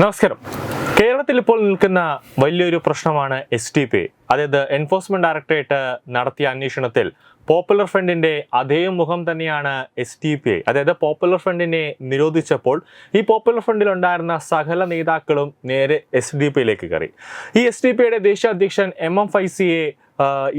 നമസ്കാരം. കേരളത്തിൽ ഇപ്പോൾ നിൽക്കുന്ന വലിയൊരു പ്രശ്നമാണ് എസ് ടി പി അതായത് എൻഫോഴ്സ്മെന്റ് ഡയറക്ടറേറ്റ് നടത്തിയ അന്വേഷണത്തിൽ പോപ്പുലർ ഫ്രണ്ടിന്റെ അതേ മുഖം തന്നെയാണ് എസ് ടി പി അതായത് പോപ്പുലർ ഫ്രണ്ടിനെ നിരോധിച്ചപ്പോൾ ഈ പോപ്പുലർ ഫ്രണ്ടിൽ ഉണ്ടായിരുന്ന സകല നേതാക്കളും നേരെ എസ് ഡി പിയിലേക്ക് കയറി. ഈ എസ് ഡി പിയുടെ ദേശീയ അധ്യക്ഷൻ എം എം ഫൈസിയെ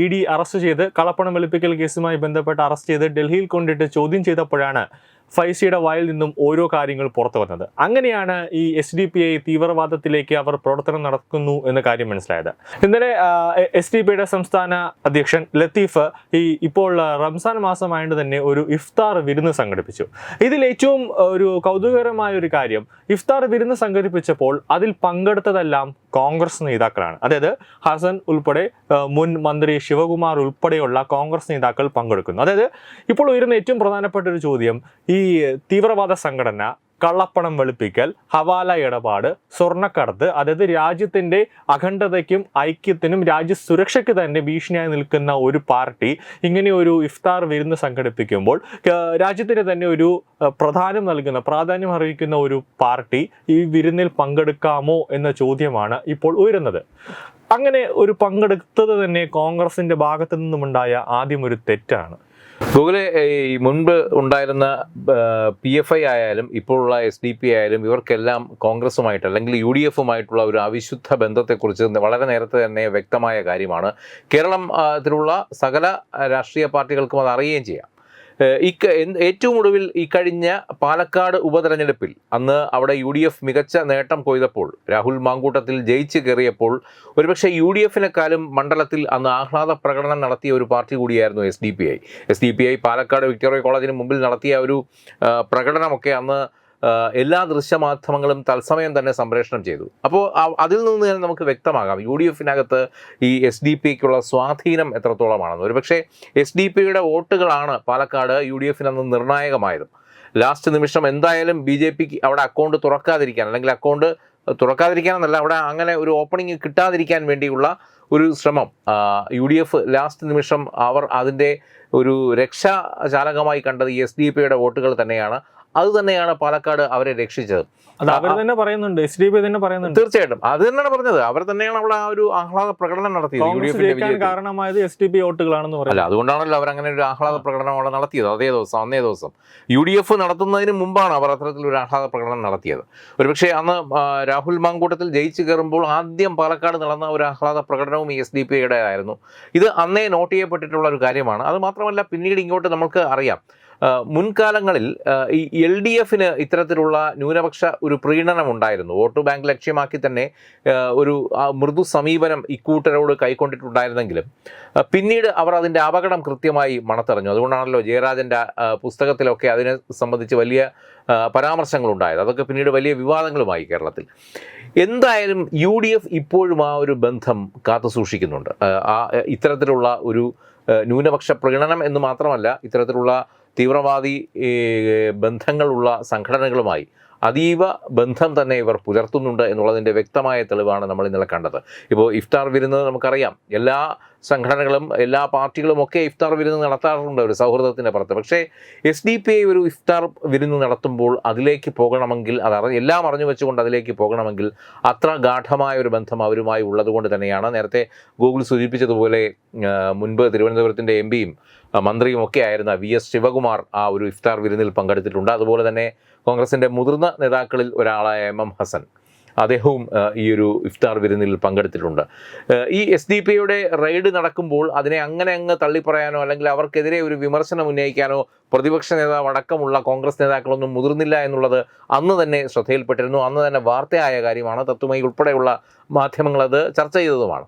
ഇ ഡി അറസ്റ്റ് ചെയ്ത് കളപ്പണം വെളുപ്പിക്കൽ കേസുമായി ബന്ധപ്പെട്ട് അറസ്റ്റ് ചെയ്ത് ഡൽഹിയിൽ കൊണ്ടിട്ട് ചോദ്യം ചെയ്തപ്പോഴാണ് ഫൈസിയുടെ വായിൽ നിന്നും ഓരോ കാര്യങ്ങൾ പുറത്തു വന്നത്. അങ്ങനെയാണ് ഈ എസ് ഡി പി ഐ തീവ്രവാദത്തിലേക്ക് അവർ പ്രവർത്തനം നടക്കുന്നു എന്ന കാര്യം മനസ്സിലായത്. ഇന്നലെ എസ് ഡി പിയുടെ സംസ്ഥാന അധ്യക്ഷൻ ലത്തീഫ് ഈ ഇപ്പോൾ റംസാൻ മാസമായത് തന്നെ ഒരു ഇഫ്താർ വിരുന്ന് സംഘടിപ്പിച്ചു. ഇതിൽ ഏറ്റവും ഒരു കൗതുകകരമായ ഒരു കാര്യം ഇഫ്താർ വിരുന്ന് സംഘടിപ്പിച്ചപ്പോൾ അതിൽ പങ്കെടുത്തതെല്ലാം കോൺഗ്രസ് നേതാക്കളാണ്. അതായത് ഹസൻ ഉൾപ്പെടെ മുൻ മന്ത്രി ശിവകുമാർ ഉൾപ്പെടെയുള്ള കോൺഗ്രസ് നേതാക്കൾ പങ്കെടുക്കുന്നു. അതായത് ഇപ്പോൾ ഉയരുന്ന ഏറ്റവും പ്രധാനപ്പെട്ട ഒരു ചോദ്യം ഈ തീവ്രവാദ സംഘടന കള്ളപ്പണം വെളുപ്പിക്കൽ ഹവാല ഇടപാട് സ്വർണക്കടത്ത് അതായത് രാജ്യത്തിന്റെ അഖണ്ഡതയ്ക്കും ഐക്യത്തിനും രാജ്യ സുരക്ഷയ്ക്ക് തന്നെ ഭീഷണിയായി നിൽക്കുന്ന ഒരു പാർട്ടി ഇങ്ങനെ ഒരു ഇഫ്താർ വിരുന്ന് സംഘടിപ്പിക്കുമ്പോൾ രാജ്യത്തിന് തന്നെ ഒരു പ്രധാനം നൽകുന്ന പ്രാധാന്യം അറിയിക്കുന്ന ഒരു പാർട്ടി ഈ വിരുന്നിൽ പങ്കെടുക്കാമോ എന്ന ചോദ്യമാണ് ഇപ്പോൾ ഉയരുന്നത്. അങ്ങനെ ഒരു പങ്കെടുത്തത് തന്നെ കോൺഗ്രസിന്റെ ഭാഗത്തു നിന്നുമുണ്ടായ ആദ്യം ഒരു തെറ്റാണ്. ഗൂഗിൾ ഈ മുൻപ് ഉണ്ടായിരുന്ന പി എഫ് ഐ ആയാലും ഇപ്പോഴുള്ള എസ് ഡി പി ആയാലും ഇവർക്കെല്ലാം കോൺഗ്രസുമായിട്ട് അല്ലെങ്കിൽ യു ഡി എഫുമായിട്ടുള്ള ഒരു അവിശുദ്ധ ബന്ധത്തെക്കുറിച്ച് വളരെ നേരത്തെ തന്നെ വ്യക്തമായ കാര്യമാണ്. കേരളത്തിലുള്ള സകല രാഷ്ട്രീയ പാർട്ടികൾക്കും അത് അറിയുകയും ചെയ്യാം. ഏറ്റവും ഒടുവിൽ ഈ കഴിഞ്ഞ പാലക്കാട് ഉപതെരഞ്ഞെടുപ്പിൽ അന്ന് അവിടെ യു ഡി എഫ് മികച്ച നേട്ടം കൊയ്തപ്പോൾ രാഹുൽ മാങ്കൂട്ടത്തിൽ ജയിച്ച് കയറിയപ്പോൾ ഒരുപക്ഷെ യു ഡി എഫിനെക്കാളും മണ്ഡലത്തിൽ അന്ന് ആഹ്ലാദ പ്രകടനം നടത്തിയ ഒരു പാർട്ടി കൂടിയായിരുന്നു S D P I S D P I Palakkad Victoria കോളേജിന് മുമ്പിൽ നടത്തിയ ഒരു പ്രകടനമൊക്കെ അന്ന് എല്ലാ ദൃശ്യമാധ്യമങ്ങളും തത്സമയം തന്നെ സംപ്രേഷണം ചെയ്തു. അപ്പോൾ അതിൽ നിന്ന് തന്നെ നമുക്ക് വ്യക്തമാകാം. യു ഡി എഫിനകത്ത് ഈ എസ് ഡി പിക്കുള്ള സ്വാധീനം എത്രത്തോളമാണെന്ന്. ഒരുപക്ഷെ എസ് ഡി പിയുടെ വോട്ടുകളാണ് പാലക്കാട് യു ഡി എഫിനന്ന് നിർണായകമായതും. ലാസ്റ്റ് നിമിഷം എന്തായാലും ബി ജെ പിക്ക് അവിടെ അക്കൗണ്ട് തുറക്കാതിരിക്കാൻ അല്ലെങ്കിൽ അക്കൗണ്ട് തുറക്കാതിരിക്കാനെന്നല്ല അവിടെ അങ്ങനെ ഒരു ഓപ്പണിംഗ് കിട്ടാതിരിക്കാൻ വേണ്ടിയുള്ള ഒരു ശ്രമം യു ഡി എഫ് ലാസ്റ്റ് നിമിഷം അവർ അതിന്റെ ഒരു രക്ഷാചാലകമായി കണ്ടത് എസ് ഡി പിയുടെ വോട്ടുകൾ തന്നെയാണ്. അത് തന്നെയാണ് പാലക്കാട് അവരെ രക്ഷിച്ചത്. അത് അവർ തന്നെ പറയുന്നുണ്ട് എസ് ഡി പി തന്നെ പറയുന്നുണ്ട്. തീർച്ചയായിട്ടും. അത് തന്നെയാണ് പറഞ്ഞത്. അവർ തന്നെയാണ് അവിടെ ആ ഒരു ആഹ്ലാദ പ്രകടനം നടത്തിയത് കാരണമായത് എസ് ഡി പി വോട്ടുകളാണെന്ന് പറയുന്നത്. അതുകൊണ്ടാണല്ലോ അവർ അങ്ങനെ ഒരു ആഹ്ലാദ പ്രകടനം അവിടെ നടത്തിയത്. അതേ ദിവസം അന്നേ ദിവസം. യു ഡി എഫ് നടത്തുന്നതിന് മുമ്പാണ് അവർ അത്തരത്തിലൊരു ആഹ്ലാദ പ്രകടനം നടത്തിയത്. ഒരുപക്ഷെ അന്ന് രാഹുൽ മാങ്കൂട്ടത്തിൽ ജയിച്ചു കയറുമ്പോൾ ആദ്യം പാലക്കാട് നടന്ന ഒരു ആഹ്ലാദ പ്രകടനവും ഈ എസ് ഡി പി ആയിരുന്നു ഇത് അന്നേ നോട്ട് ചെയ്യപ്പെട്ടിട്ടുള്ള ഒരു കാര്യമാണ്. അത് മാത്രമല്ല പിന്നീട് ഇങ്ങോട്ട് നമുക്ക് അറിയാം. മുൻകാലങ്ങളിൽ ഈ എൽ ഡി എഫിന് ഇത്തരത്തിലുള്ള ന്യൂനപക്ഷ ഒരു പ്രീണനം ഉണ്ടായിരുന്നു വോട്ട് ബാങ്ക് ലക്ഷ്യമാക്കി തന്നെ ഒരു മൃദു സമീപനം ഇക്കൂട്ടരോട് കൈക്കൊണ്ടിട്ടുണ്ടായിരുന്നെങ്കിലും പിന്നീട് അവർ അതിന്റെ അപകടം കൃത്യമായി മണത്തറിഞ്ഞു. അതുകൊണ്ടാണല്ലോ ജയരാജന്റെ പുസ്തകത്തിലൊക്കെ അതിനെ സംബന്ധിച്ച് വലിയ പരാമർശങ്ങളുണ്ടായത്. അതൊക്കെ പിന്നീട് വലിയ വിവാദങ്ങളുമായി കേരളത്തിൽ. എന്തായാലും യു ഡി എഫ് ഇപ്പോഴും ആ ഒരു ബന്ധം കാത്തു സൂക്ഷിക്കുന്നുണ്ട്. ആ, ഇത്തരത്തിലുള്ള ഒരു ന്യൂനപക്ഷ പ്രകടനം എന്ന് മാത്രമല്ല ഇത്തരത്തിലുള്ള തീവ്രവാദി ബന്ധങ്ങളുള്ള സംഘടനകളുമായി അതീവ ബന്ധം തന്നെ ഇവർ പുലർത്തുന്നുണ്ട് എന്നുള്ളതിന്റെ വ്യക്തമായ തെളിവാണ് നമ്മൾ ഇന്നലെ കണ്ടത്. ഇപ്പോൾ ഇഫ്താർ വിരുന്ന് നമുക്കറിയാം. എല്ലാ സംഘടനകളും എല്ലാ പാർട്ടികളും ഒക്കെ ഇഫ്താർ വിരുന്ന് നടത്താറുണ്ട് ഒരു സൗഹൃദത്തിന്റെ പുറത്ത്. പക്ഷേ എസ് ഡി പി ഐ ഒരു ഇഫ്താർ വിരുന്ന് നടത്തുമ്പോൾ അതിലേക്ക് പോകണമെങ്കിൽ അത് എല്ലാം അറിഞ്ഞു വെച്ചുകൊണ്ട് അതിലേക്ക് പോകണമെങ്കിൽ അത്ര ഗാഠമായ ഒരു ബന്ധം അവരുമായി ഉള്ളതുകൊണ്ട് തന്നെയാണ്. നേരത്തെ ഗൂഗിൾ സൂചിപ്പിച്ചതുപോലെ മുൻപ് തിരുവനന്തപുരത്തിന്റെ എം പിയും മന്ത്രിയും ഒക്കെ ആയിരുന്ന വി എസ് ശിവകുമാർ ആ ഒരു ഇഫ്താർ വിരുന്നിൽ പങ്കെടുത്തിട്ടുണ്ട്. അതുപോലെ തന്നെ കോൺഗ്രസിന്റെ മുതിർന്ന നേതാക്കളിൽ ഒരാളായ എം എം ഹസൻ. അദ്ദേഹവും ഈ ഒരു ഇഫ്താർ വിരുന്നിൽ പങ്കെടുത്തിട്ടുണ്ട്. ഈ എസ് ഡി പി യുടെ റെയ്ഡ് നടക്കുമ്പോൾ അതിനെ അങ്ങനെ അങ്ങ് തള്ളിപ്പറയാനോ അല്ലെങ്കിൽ അവർക്കെതിരെ ഒരു വിമർശനം ഉന്നയിക്കാനോ പ്രതിപക്ഷ നേതാവ് അടക്കമുള്ള കോൺഗ്രസ് നേതാക്കളൊന്നും മുതിർന്നില്ല എന്നുള്ളത് അന്ന് തന്നെ ശ്രദ്ധയിൽപ്പെട്ടിരുന്നു. അന്ന് തന്നെ വാർത്തയായ കാര്യമാണ്. തത്വമയി ഉൾപ്പെടെയുള്ള മാധ്യമങ്ങൾ അത് ചർച്ച ചെയ്തതുമാണ്.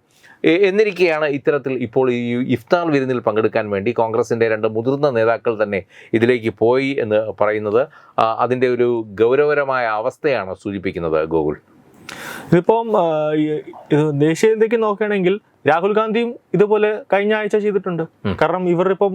എന്നിരിക്കെയാണ് ഇത്തരത്തിൽ ഇപ്പോൾ ഈ ഇഫ്താർ വിരുന്നിൽ പങ്കെടുക്കാൻ വേണ്ടി കോൺഗ്രസിന്റെ രണ്ട് മുതിർന്ന നേതാക്കൾ തന്നെ ഇതിലേക്ക് പോയി എന്ന് പറയുന്നത് അതിന്റെ ഒരു ഗൗരവകരമായ അവസ്ഥയാണ് സൂചിപ്പിക്കുന്നത് ഗോകുൽ. ഇതിപ്പം ദേശീയതയ്ക്ക് നോക്കുകയാണെങ്കിൽ രാഹുൽ ഗാന്ധിയും ഇതുപോലെ കഴിഞ്ഞ ആഴ്ച ചെയ്തിട്ടുണ്ട്. കാരണം ഇവർ ഇപ്പം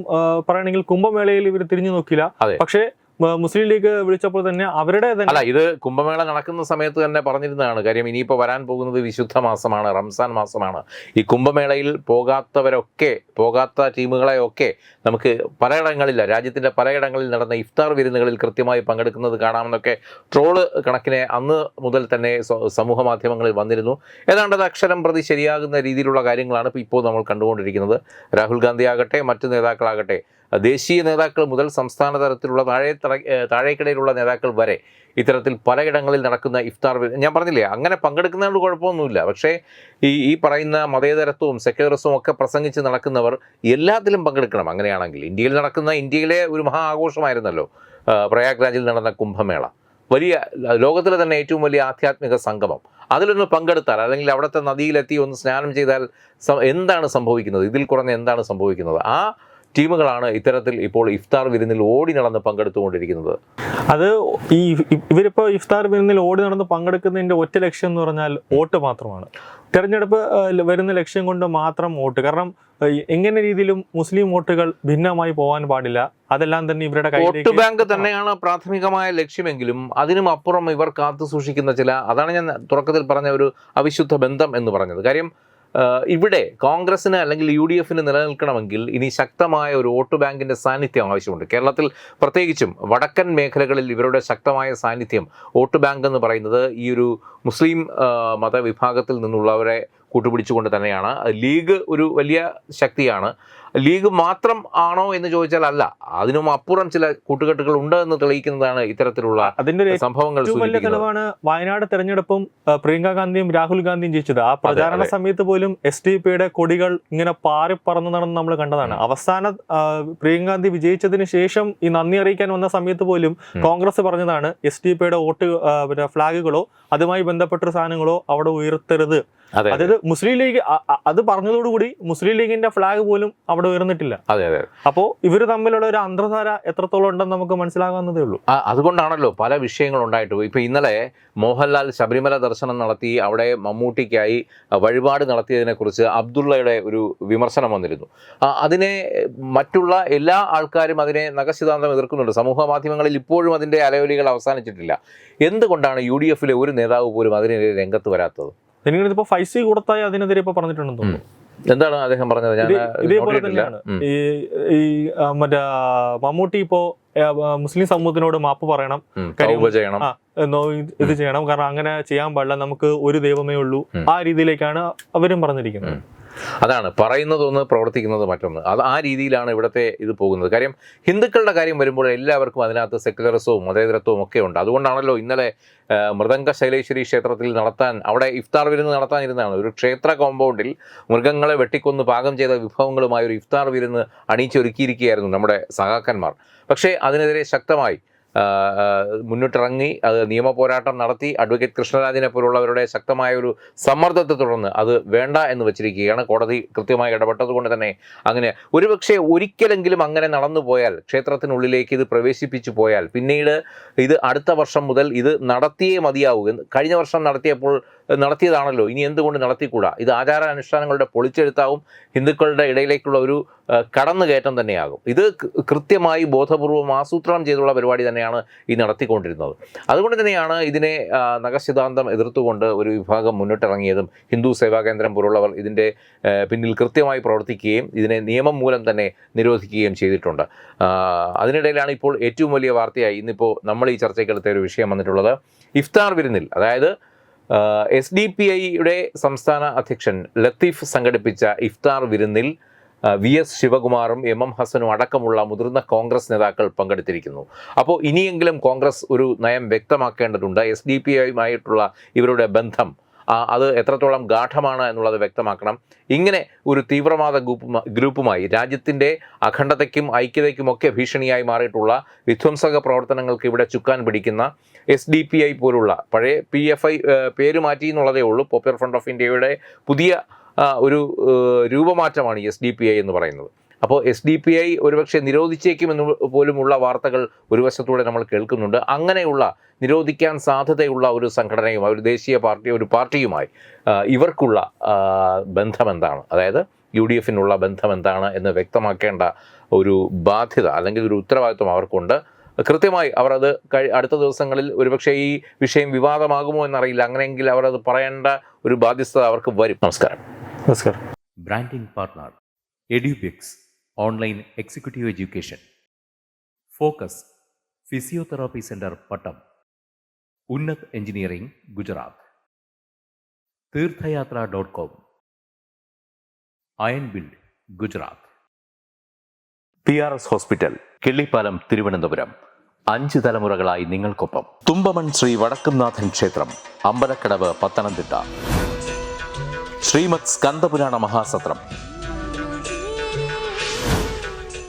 പറയുകയാണെങ്കിൽ കുംഭമേളയിൽ ഇവർ തിരിഞ്ഞു നോക്കില്ല പക്ഷേ മുസ്ലിം ലീഗ് വിളിച്ചപ്പോൾ തന്നെ അവരുടെ അല്ല ഇത് കുംഭമേള നടക്കുന്ന സമയത്ത് തന്നെ പറഞ്ഞിരുന്നതാണ്. കാര്യം ഇനിയിപ്പോൾ വരാൻ പോകുന്നത് വിശുദ്ധ മാസമാണ് റംസാൻ മാസമാണ്. ഈ കുംഭമേളയിൽ പോകാത്തവരൊക്കെ പോകാത്ത ടീമുകളെയൊക്കെ നമുക്ക് പലയിടങ്ങളിൽ രാജ്യത്തിന്റെ പലയിടങ്ങളിൽ നടന്ന ഇഫ്താർ വിരുന്നുകളിൽ കൃത്യമായി പങ്കെടുക്കുന്നത് കാണാമെന്നൊക്കെ ട്രോൾ കണക്കിനെ അന്ന് മുതൽ തന്നെ സമൂഹ മാധ്യമങ്ങളിൽ വന്നിരുന്നു. ഏതാണ്ട് അത് അക്ഷരം പ്രതി ശരിയാകുന്ന രീതിയിലുള്ള കാര്യങ്ങളാണ് ഇപ്പോൾ നമ്മൾ കണ്ടുകൊണ്ടിരിക്കുന്നത്. രാഹുൽ ഗാന്ധി ആകട്ടെ മറ്റു നേതാക്കളാകട്ടെ ദേശീയ നേതാക്കൾ മുതൽ സംസ്ഥാന തലത്തിലുള്ള താഴെ താഴേക്കിടയിലുള്ള നേതാക്കൾ വരെ ഇത്തരത്തിൽ പലയിടങ്ങളിൽ നടക്കുന്ന ഇഫ്താർ ഞാൻ പറഞ്ഞില്ലേ അങ്ങനെ പങ്കെടുക്കുന്നതുകൊണ്ട് കുഴപ്പമൊന്നുമില്ല. പക്ഷേ ഈ ഈ പറയുന്ന മതേതരത്വവും സെക്യുലറിസവും ഒക്കെ പ്രസംഗിച്ച് നടക്കുന്നവർ എല്ലാത്തിലും പങ്കെടുക്കണം. അങ്ങനെയാണെങ്കിൽ ഇന്ത്യയിൽ നടക്കുന്ന ഇന്ത്യയിലെ ഒരു മഹാ ആഘോഷമായിരുന്നല്ലോ പ്രയാഗ്രാജിൽ നടന്ന കുംഭമേള. വലിയ ലോകത്തിലെ തന്നെ ഏറ്റവും വലിയ ആധ്യാത്മിക സംഗമം. അതിലൊന്ന് പങ്കെടുത്താൽ അല്ലെങ്കിൽ അവിടുത്തെ നദിയിലെത്തി ഒന്ന് സ്നാനം ചെയ്താൽ എന്താണ് സംഭവിക്കുന്നത്? ഇതിൽ കുറഞ്ഞ എന്താണ് സംഭവിക്കുന്നത്? ആ ടീമുകളാണ് ഇത്തരത്തിൽ ഇപ്പോൾ ഇഫ്താർ വിരുന്നിൽ ഓടി നടന്ന് പങ്കെടുത്തുകൊണ്ടിരിക്കുന്നത്. അത് ഈ ഇവരിപ്പോൾ ഇവരിപ്പോ ഇഫ്താർ വിരുന്നിൽ ഓടി നടന്ന് പങ്കെടുക്കുന്നതിന്റെ ഒറ്റ ലക്ഷ്യം എന്ന് പറഞ്ഞാൽ വോട്ട് മാത്രമാണ്. തെരഞ്ഞെടുപ്പ് വരുന്ന ലക്ഷ്യം കൊണ്ട് മാത്രം വോട്ട്. കാരണം എങ്ങനെ രീതിയിലും മുസ്ലിം വോട്ടുകൾ ഭിന്നമായി പോകാൻ പാടില്ല. അതെല്ലാം തന്നെ ഇവരുടെ വോട്ട് ബാങ്ക് തന്നെയാണ് പ്രാഥമികമായ ലക്ഷ്യമെങ്കിലും അതിനും അപ്പുറം ഇവർ കാത്തു സൂക്ഷിക്കുന്ന ചില അതാണ് ഞാൻ തുടക്കത്തിൽ പറഞ്ഞ ഒരു അവിശുദ്ധ ബന്ധം എന്ന് പറഞ്ഞത്. കാര്യം ഇവിടെ കോൺഗ്രസിന് അല്ലെങ്കിൽ യു ഡി എഫിന് നിലനിൽക്കണമെങ്കിൽ ഇനി ശക്തമായ ഒരു വോട്ട് ബാങ്കിന്റെ സാന്നിധ്യം ആവശ്യമുണ്ട്. കേരളത്തിൽ പ്രത്യേകിച്ചും വടക്കൻ മേഖലകളിൽ ഇവരുടെ ശക്തമായ സാന്നിധ്യം വോട്ട് ബാങ്ക് എന്ന് പറയുന്നത് ഈ ഒരു മുസ്ലിം മതവിഭാഗത്തിൽ നിന്നുള്ളവരെ കൂട്ടുപിടിച്ചുകൊണ്ട് തന്നെയാണ്. ലീഗ് ഒരു വലിയ ശക്തിയാണ്. ലീഗ് മാത്രം ആണോ എന്ന് ചോദിച്ചാൽ അല്ല അതിനും അപ്പുറം ചില കൂട്ടുകെട്ടുകൾ ഉണ്ട് എന്ന് തെളിയിക്കുന്നതാണ് ഇത്തരത്തിലുള്ള അതിന്റെ സംഭവങ്ങൾ വലിയ തെളിവാണ് വയനാട് തെരഞ്ഞെടുപ്പും പ്രിയങ്ക ഗാന്ധിയും രാഹുൽ ഗാന്ധിയും ജയിച്ചത്. ആ പ്രചാരണ. സമയത്ത് പോലും എസ് ഡി പിയുടെ കൊടികൾ ഇങ്ങനെ പാറി പറന്നു നടന്ന് നമ്മൾ കണ്ടതാണ്. അവസാന പ്രിയങ്ക ഗാന്ധി വിജയിച്ചതിന് ശേഷം ഈ നന്ദി അറിയിക്കാൻ വന്ന സമയത്ത് പോലും കോൺഗ്രസ് പറഞ്ഞതാണ് എസ് ഡി പിയുടെ വോട്ട് പിന്നെ ഫ്ലാഗുകളോ അതുമായി ബന്ധപ്പെട്ട സാധനങ്ങളോ അവിടെ ഉയർത്തരുത്. അതെ അതെ. അതായത് മുസ്ലിം ലീഗ് അത് പറഞ്ഞതോടുകൂടി മുസ്ലിം ലീഗിന്റെ ഫ്ലാഗ് പോലും അവിടെ ഉയർന്നിട്ടില്ല. അതെ അതെ അപ്പോ ഇവർ തമ്മിലുള്ള ഒരു അന്തർധാര എത്രത്തോളം ഉണ്ടെന്ന് നമുക്ക് മനസ്സിലാകാവുന്നതേ ഉള്ളൂ. അതുകൊണ്ടാണല്ലോ പല വിഷയങ്ങൾ ഉണ്ടായിട്ട്. ഇപ്പോൾ ഇപ്പൊ ഇന്നലെ മോഹൻലാൽ ശബരിമല ദർശനം നടത്തി അവിടെ മമ്മൂട്ടിക്കായി വഴിപാട് നടത്തിയതിനെക്കുറിച്ച് അബ്ദുള്ളയുടെ ഒരു വിമർശനം വന്നിരുന്നു. അതിനെ മറ്റുള്ള എല്ലാ ആൾക്കാരും അതിനെ നഖസിദ്ധാന്തം എതിർക്കുന്നുണ്ട്. സമൂഹ മാധ്യമങ്ങളിൽ ഇപ്പോഴും അതിന്റെ അലവലികൾ അവസാനിച്ചിട്ടില്ല. എന്തുകൊണ്ടാണ് യു ഡി എഫിലെ ഒരു നേതാവ് പോലും അതിനെതിരെ രംഗത്ത് വരാത്തത്? എനിക്കിപ്പോ ഫൈസി കൂടത്തായി അതിനെതിരെ ഇപ്പൊ പറഞ്ഞിട്ടുണ്ടെന്ന് തോന്നുന്നു. എന്താണ് അദ്ദേഹം പറഞ്ഞത്? ഞാൻ ഇതേപോലെ തന്നെയാണ്. ഈ ഈ മറ്റേ മമ്മൂട്ടി ഇപ്പോ മുസ്ലിം സമൂഹത്തിനോട് മാപ്പ് പറയണം. ചെയ്യണം. ഇത് ചെയ്യണം. കാരണം അങ്ങനെ ചെയ്യാൻ പാടില്ല. നമുക്ക് ഒരു ദൈവമേ ഉള്ളൂ. ആ രീതിയിലേക്കാണ് അവരും പറഞ്ഞിരിക്കുന്നത്. അതാണ് പറയുന്നതൊന്ന് പ്രവർത്തിക്കുന്നത് മറ്റൊന്ന്. അത് ആ രീതിയിലാണ് ഇവിടുത്തെ ഇത് പോകുന്നത്. കാര്യം ഹിന്ദുക്കളുടെ കാര്യം വരുമ്പോൾ എല്ലാവർക്കും അതിനകത്ത് സെക്കുലറിസവും മതേതരത്വവും ഒക്കെ ഉണ്ട്. അതുകൊണ്ടാണല്ലോ ഇന്നലെ മൃദംഗ ശൈലേശ്വരി ക്ഷേത്രത്തിൽ നടത്താൻ അവിടെ ഇഫ്താർ വിരുന്ന് നടത്താനിരുന്നതാണ്. ഒരു ക്ഷേത്ര കോമ്പൗണ്ടിൽ മൃഗങ്ങളെ വെട്ടിക്കൊന്ന് പാകം ചെയ്ത വിഭവങ്ങളുമായി ഒരു ഇഫ്താർ വിരുന്ന് അണിയിച്ചൊരുക്കിയിരിക്കുകയായിരുന്നു നമ്മുടെ സഹാക്കന്മാർ. പക്ഷേ അതിനെതിരെ ശക്തമായി മുന്നിട്ടിറങ്ങി അത് നിയമ പോരാട്ടം നടത്തി അഡ്വക്കേറ്റ് കൃഷ്ണരാജിനെ പോലുള്ളവരുടെ ശക്തമായ ഒരു സമ്മർദ്ദത്തെ തുടർന്ന് അത് വേണ്ട എന്ന് വെച്ചിരിക്കുകയാണ്. കോടതി കൃത്യമായി ഇടപെട്ടതുകൊണ്ട് തന്നെ അങ്ങനെ ഒരുപക്ഷെ ഒരിക്കലെങ്കിലും അങ്ങനെ നടന്നു പോയാൽ ക്ഷേത്രത്തിനുള്ളിലേക്ക് ഇത് പ്രവേശിപ്പിച്ചു പോയാൽ പിന്നീട് ഇത് അടുത്ത വർഷം മുതൽ ഇത് നടത്തിയേ മതിയാവൂ കഴിഞ്ഞ വർഷം നടത്തിയപ്പോൾ നടത്തിയതാണല്ലോ. ഇനി എന്തുകൊണ്ട് നടത്തിക്കൂടാ? ഇത് ആചാര ആചാരാനുഷ്ഠാനങ്ങളുടെ പൊളിച്ചെഴുത്താവും ഹിന്ദുക്കളുടെ ഇടയിലേക്കുള്ള ഒരു കടന്നുകയറ്റം തന്നെയാകും. ഇത് കൃത്യമായി ബോധപൂർവം ആസൂത്രണം ചെയ്തുള്ള പരിപാടി തന്നെയാണ് ഈ നടത്തിക്കൊണ്ടിരുന്നത്. അതുകൊണ്ട് തന്നെയാണ് ഇതിനെ നഗസിദ്ധാന്തം എതിർത്തുകൊണ്ട് ഒരു വിഭാഗം മുന്നിട്ടിറങ്ങിയതും ഹിന്ദു സേവാ കേന്ദ്രം പോലുള്ളവർ ഇതിന്റെ പിന്നിൽ കൃത്യമായി പ്രവർത്തിക്കുകയും ഇതിനെ നിയമം മൂലം തന്നെ നിരോധിക്കുകയും ചെയ്തിട്ടുണ്ട്. അതിനിടയിലാണ് ഇപ്പോൾ ഏറ്റവും വലിയ വാർത്തയായി ഇന്നിപ്പോൾ നമ്മൾ ഈ ചർച്ചയ്ക്കെടുത്ത ഒരു വിഷയം വന്നിട്ടുള്ളത്. ഇഫ്താർ വിരുന്നിൽ അതായത് എസ് ഡി പി ഐയുടെ സംസ്ഥാന അധ്യക്ഷൻ ലത്തീഫ് സംഘടിപ്പിച്ച ഇഫ്താർ വിരുന്നിൽ വി എസ് ശിവകുമാറും എം എം ഹസനും അടക്കമുള്ള മുതിർന്ന കോൺഗ്രസ് നേതാക്കൾ പങ്കെടുത്തിരിക്കുന്നു. അപ്പോൾ ഇനിയെങ്കിലും കോൺഗ്രസ് ഒരു നയം വ്യക്തമാക്കേണ്ടതുണ്ട്. എസ് ഡി പി ഐയുമായിട്ടുള്ള ഇവരുടെ ബന്ധം അത് എത്രത്തോളം ഗാഠമാണ് എന്നുള്ളത് വ്യക്തമാക്കണം. ഇങ്ങനെ ഒരു തീവ്രവാദ ഗ്രൂപ്പ് ഗ്രൂപ്പുമായി രാജ്യത്തിന്റെ അഖണ്ഡതയ്ക്കും ഐക്യതയ്ക്കുമൊക്കെ ഭീഷണിയായി മാറിയിട്ടുള്ള വിധ്വംസക പ്രവർത്തനങ്ങൾക്ക് ഇവിടെ ചുക്കാൻ പിടിക്കുന്ന എസ് ഡി പി ഐ പോലുള്ള പഴയ പി എഫ് ഐ പേര് മാറ്റി എന്നുള്ളതേ ഉള്ളൂ. പോപ്പുലർ ഫ്രണ്ട് ഓഫ് ഇന്ത്യയുടെ പുതിയ ഒരു രൂപമാറ്റമാണ് എസ് ഡി പി ഐ എന്ന് പറയുന്നത്. അപ്പോൾ എസ് ഡി പി ഐ ഒരുപക്ഷെ നിരോധിച്ചേക്കുമെന്ന് പോലുമുള്ള വാർത്തകൾ ഒരു വശത്തൂടെ നമ്മൾ കേൾക്കുന്നുണ്ട്. അങ്ങനെയുള്ള നിരോധിക്കാൻ സാധ്യതയുള്ള ഒരു സംഘടനയുമായി ഒരു ദേശീയ പാർട്ടി ഒരു പാർട്ടിയുമായി ഇവർക്കുള്ള ബന്ധം എന്താണ് അതായത് യു ഡി എഫിനുള്ള ബന്ധം എന്താണ് എന്ന് വ്യക്തമാക്കേണ്ട ഒരു ബാധ്യത അല്ലെങ്കിൽ ഒരു ഉത്തരവാദിത്വം അവർക്കുണ്ട്. കൃത്യമായി അവർ അത് കഴി അടുത്ത ദിവസങ്ങളിൽ ഒരുപക്ഷെ ഈ വിഷയം വിവാദമാകുമോ എന്നറിയില്ല. അങ്ങനെയെങ്കിൽ അവർ അത് പറയേണ്ട ഒരു ബാധ്യസ്ഥത അവർക്ക് വരും. നമസ്കാരം. നമസ്കാരം. Branding partner Edubix online executive education. Focus physiotherapy centre Pattom. Unnath engineering Gujarat. Theerthayathra dot com. Iron build Gujarat. P R S hospital Killippalam Thiruvananthapuram. അഞ്ച് തലമുറകളായി നിങ്ങൾക്കൊപ്പം. തുമ്പമൺ ശ്രീ വടക്കുംനാഥൻ ക്ഷേത്രം അമ്പലക്കടവ് പത്തനംതിട്ട. ശ്രീമത് സ്കന്ദപുരാണ മഹാസത്രം.